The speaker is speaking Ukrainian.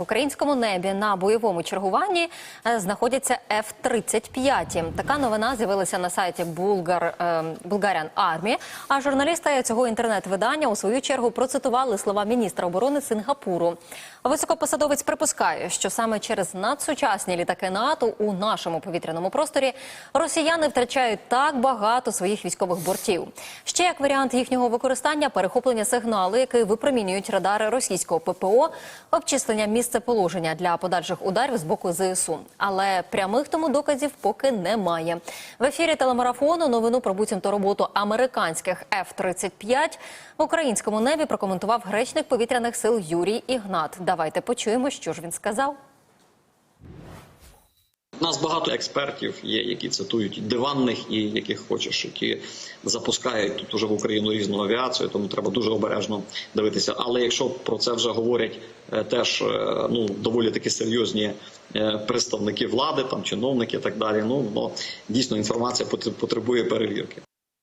Українському небі на бойовому чергуванні е, знаходяться F-35. Така новина з'явилася на сайті Bulgar, е, Bulgarian Army. А журналісти цього інтернет-видання у свою чергу процитували слова міністра оборони Сингапуру. Високопосадовець припускає, що саме через надсучасні літаки НАТО у нашому повітряному просторі росіяни втрачають так багато своїх військових бортів. Ще як варіант їхнього використання перехоплення сигналу, який випромінюють радари російського ППО, обчислення місцеположення для подальших ударів з боку ЗСУ. Але прямих тому доказів поки немає. В ефірі телемарафону новину про буцімто роботу американських F-35 в українському небі прокоментував гречник повітряних сил Юрій Ігнат. Давайте почуємо, що ж він сказав. Нас багато експертів є, які цитують диванних і яких хочеш, які запускають тут уже в Україну різну авіацію, тому треба дуже обережно дивитися. Але якщо про це вже говорять е, теж е, ну доволі таки серйозні е, представники влади, там чиновники і так далі, ну, ну дійсно інформація потребує перевірки.